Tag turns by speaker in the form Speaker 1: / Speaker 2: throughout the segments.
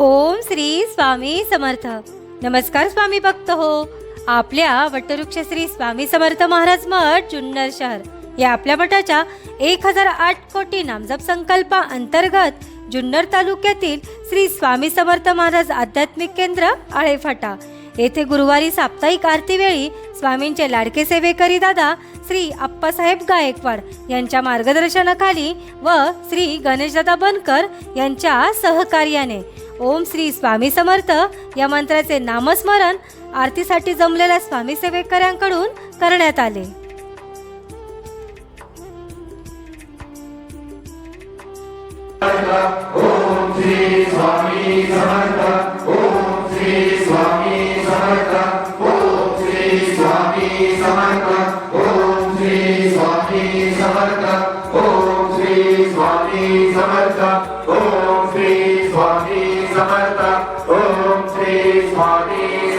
Speaker 1: ओम श्री स्वामी समर्थ. नमस्कार स्वामी भक्त हो. आपल्या वटवृक्ष श्री स्वामी समर्थ महाराज मठ जुन्नर शहर. या आपल्या मठाच्या एक हजार आठ कोटी नामजप संकल्पा अंतर्गत जुन्नर तालुक्यातील श्री स्वामी समर्थ महाराज आध्यात्मिक केंद्र आळेफाटा. येथे गुरुवारी साप्ताहिक आरतीवेळी स्वामींचे लाडके सेवेकरी दादा श्री आप्पासाहेब गायकवाड यांच्या मार्गदर्शनाखाली व श्री गणेशदादा बनकर यांच्या सहकार्याने ओम श्री स्वामी समर्थ या मंत्राचे नामस्मरण आरतीसाठी जमलेल्या स्वामी सेवेकऱ्यांकडून करण्यात आले.
Speaker 2: स्वामी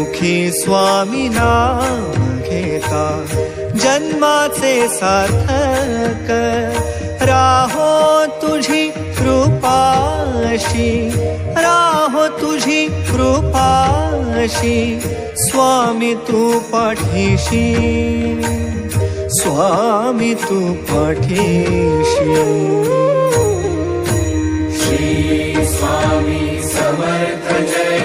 Speaker 3: मुखी स्वामी नाम घेता। जन्माचे सार्थक राहो तुझी कृपाशी। राहो तुझी कृपाशी। स्वामी तू पाठीशी। स्वामी तू
Speaker 2: श्री स्वामी समर्थ